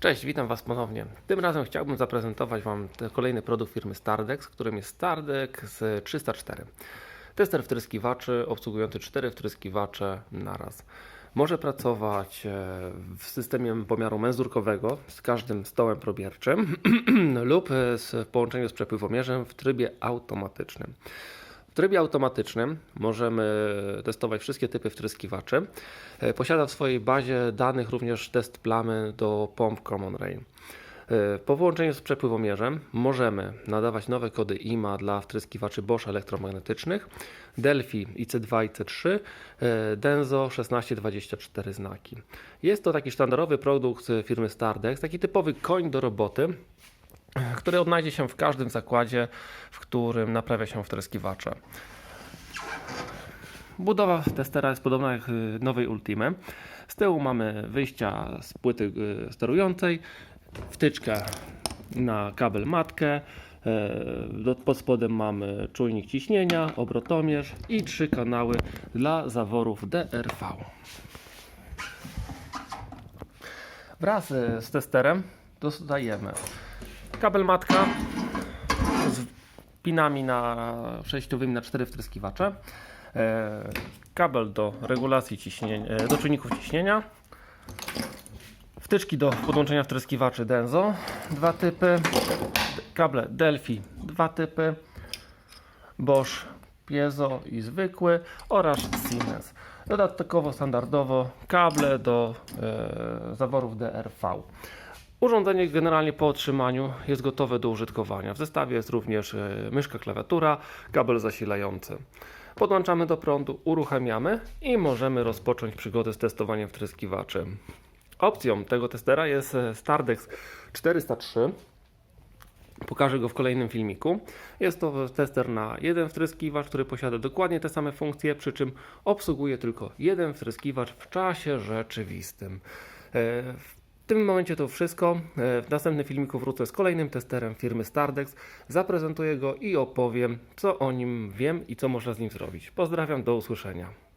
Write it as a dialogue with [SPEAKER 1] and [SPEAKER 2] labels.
[SPEAKER 1] Cześć, witam Was ponownie. Tym razem chciałbym zaprezentować Wam kolejny produkt firmy Stardex, którym jest Stardex 304. Tester wtryskiwaczy obsługujący cztery wtryskiwacze naraz. Może pracować e, w systemie pomiaru menzurkowego z każdym stołem probierczym lub e, w połączeniu z przepływomierzem w trybie automatycznym. W trybie automatycznym możemy testować wszystkie typy wtryskiwaczy. E, Posiada w swojej bazie danych również test plamy do pomp Common Rain. E, Po połączeniu z przepływomierzem możemy nadawać nowe kody IMA dla wtryskiwaczy Bosch elektromagnetycznych, Delphi IC2 i C3, e, Denso 1624 znaki. Jest to taki sztandarowy produkt firmy Stardex, taki typowy koń do roboty, który odnajdzie się w każdym zakładzie, w którym naprawia się wtryskiwacze. Budowa testera jest podobna jak y, nowej Ultimy. Z tyłu mamy wyjścia z płyty y, sterującej, wtyczkę na kabel matkę, do- pod spodem mamy czujnik ciśnienia, obrotomierz i trzy kanały dla zaworów DRV. Wraz y, z testerem dostajemy kabel matka z pinami na przejściowymi na cztery wtryskiwacze, e, kabel do regulacji ciśnienia, e, do czujników ciśnienia, wtyczki do podłączenia wtryskiwaczy Denso, dwa typy, kable Delphi, dwa typy, Bosch piezo i zwykły oraz Siemens. Dodatkowo standardowo kable do e, zaworów DRV. Urządzenie generalnie po otrzymaniu jest gotowe do użytkowania. W zestawie jest również e, myszka, klawiatura, kabel zasilający. Podłączamy do prądu, uruchamiamy i możemy rozpocząć przygodę z testowaniem wtryskiwaczy. Opcją tego testera jest e, Stardex 403. Pokażę go w kolejnym filmiku. Jest to tester na jeden wtryskiwacz, który posiada dokładnie te same funkcje, przy czym obsługuje tylko jeden wtryskiwacz w czasie rzeczywistym. Tym momencie to wszystko. E, W następnym filmiku wrócę z kolejnym testerem firmy Stardex. Zaprezentuję go i opowiem, co o nim wiem i co można z nim zrobić. Pozdrawiam, do usłyszenia.